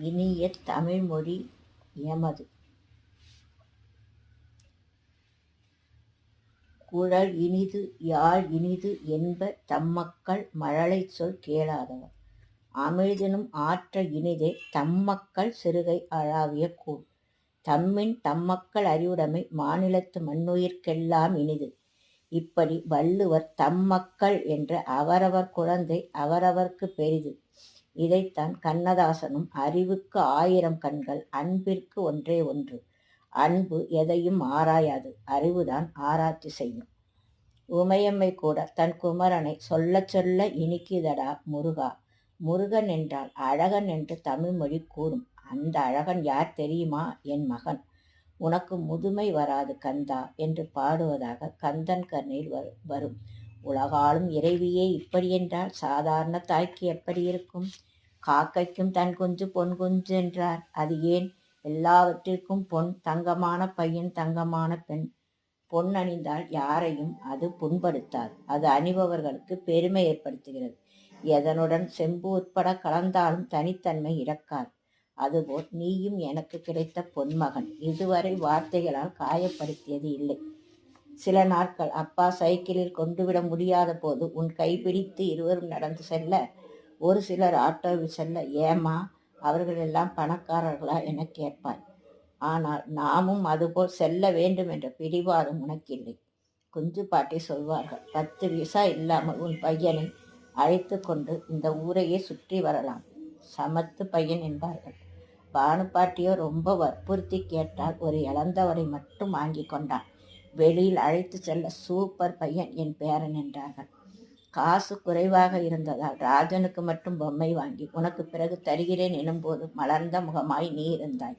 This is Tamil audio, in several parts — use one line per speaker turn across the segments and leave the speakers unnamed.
இனிய தமிழ்மொழி எமது. குழல் இனிது யாழ் இனிது என்ப தம்மக்கள் மழலைச் சொல் கேளாதவர். அமிழ்தினும் ஆற்ற இனிதே தம்மக்கள் சிறுகை அழாவிய கூழ். தம்மின் தம்மக்கள் அறிவுடைமை மாநிலத்து மண்ணுயிர்க்கெல்லாம் இனிது. இப்படி வள்ளுவர் தம்மக்கள் என்ற அவரவர் குழந்தை அவரவர்க்கு பெரிது. இதைத்தான் கண்ணதாசனும் அறிவுக்கு ஆயிரம் கண்கள் அன்பிற்கு ஒன்றே ஒன்று. அன்பு எதையும் ஆராயாது அறிவுதான் ஆராய்ச்சி செய்யும். உமையம்மை கூட தன் குமரனை சொல்லச் சொல்ல இனிக்குதடா முருகா? முருகன் என்றால் அழகன் என்று தமிழ்மொழி கூறும். அந்த அழகன் யார் தெரியுமா? என் மகன். உனக்கு முதுமை வராது கந்தா என்று பாடுவதாக கந்தன் கண்ணில் வரும். உலகாலும் இறைவியே இப்படியென்றால் சாதாரண தாய்க்கு எப்படி இருக்கும்? காக்கைக்கும் தன் குஞ்சு பொன் குஞ்சு என்றார். அது ஏன்? எல்லாவற்றிற்கும் பொன் தங்கமான பையன் தங்கமான பெண். பொன் அணிந்தால் யாரையும் அது புண்படுத்தாது. அது அணிபவர்களுக்கு பெருமை ஏற்படுத்துகிறது. எதனுடன் செம்பு உட்பட கலந்தாலும் தனித்தன்மை இறக்காது. அதுபோல் நீயும் எனக்கு கிடைத்த பொன்மகன். இதுவரை வார்த்தைகளால் காயப்படுத்தியது இல்லை. சில நாட்கள் அப்பா சைக்கிளில் கொண்டுவிட முடியாத போது உன் கைப்பிடித்து இருவரும் நடந்து செல்ல ஒரு சிலர் ஆட்டோவில் செல்ல ஏமா அவர்களெல்லாம் பணக்காரர்களா? என கேட்பாய். ஆனால் நாமும் அதுபோல் செல்ல வேண்டும் என்ற பிடிவாதம் உனக்கில்லை குஞ்சு பாட்டி சொல்வார்கள். பத்து விசா இல்லாமல் உன் பையனை அழைத்து கொண்டு இந்த ஊரையே சுற்றி வரலாம் சமத்து பையன் என்பார்கள். பானுப்பாட்டியோ ரொம்ப வற்புறுத்தி கேட்டால் ஒரு இழந்தவரை மட்டும் வாங்கி கொண்டான். வெளியில் அழைத்து செல்ல சூப்பர் பையன் என் பேரன் என்றார்கள். காசு குறைவாக இருந்ததால் ராஜனுக்கு மட்டும் பொம்மை வாங்கி உனக்கு பிறகு தருகிறேன் எனும்போது மலர்ந்த முகமாய் நீ இருந்தாய்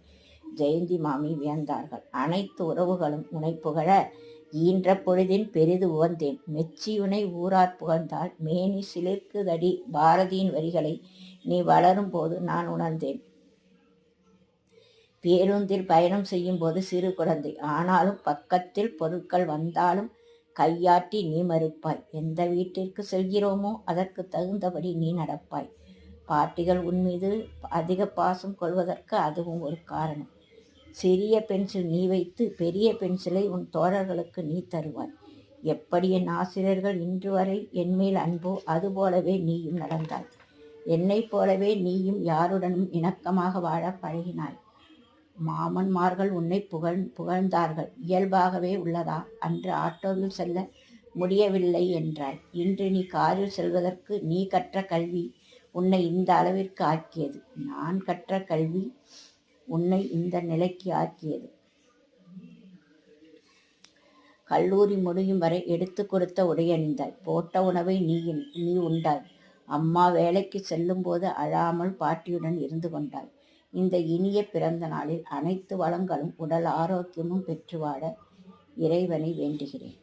ஜெயந்தி மாமி வியந்தார்கள். அனைத்து உறவுகளும் உனை புகழ ஈன்ற பொழுதின் பெரிது உவந்தேன். மெச்சியுனை ஊரார் புகழ்ந்தால் மேனி சிலிர்க்குதடி. பாரதியின் வரிகளை நீ வளரும் போது நான் உணர்ந்தேன். பேருந்தில் பயணம் செய்யும் போது சிறு குழந்தை. ஆனாலும் பக்கத்தில் பொருட்கள் வந்தாலும் கையாட்டி நீ மறுப்பாய். எந்த வீட்டிற்கு செல்கிறோமோ அதற்கு தகுந்தபடி நீ நடப்பாய். பாட்டிகள் உன் மீது அதிக பாசம் கொள்வதற்கு அதுவும் ஒரு காரணம். சிறிய பென்சில் நீ வைத்து பெரிய பென்சிலை உன் தோழர்களுக்கு நீ தருவாய். எப்படி என் ஆசிரியர்கள் இன்று வரை என்மேல் அன்போ அதுபோலவே நீயும் நடந்தாய். என்னைப் போலவே நீயும் யாருடனும் இணக்கமாக வாழ பழகினாய். மாமன்மார்கள் உன்னை புகழ் புகழ்ந்தார்கள். இயல்பாகவே உள்ளதா? அன்று ஆட்டோவில் செல்ல முடியவில்லை என்றாய். இன்று நீ காரில் செல்வதற்கு நீ கற்ற கல்வி உன்னை இந்த அளவிற்கு ஆக்கியது. நான் கற்ற கல்வி உன்னை இந்த நிலைக்கு ஆக்கியது. கல்லூரி முடியும் வரை எடுத்து கொடுத்த உடையணிந்தாய் போட்ட உணவை நீ நீ உண்டாய். அம்மா வேலைக்கு செல்லும்போது அழாமல் பாட்டியுடன் இருந்து கொண்டாய். இந்த இனிய பிறந்த நாளில் அனைத்து வளங்களும் உடல் ஆரோக்கியமும் பெற்று வாழ இறைவனை வேண்டுகிறேன்.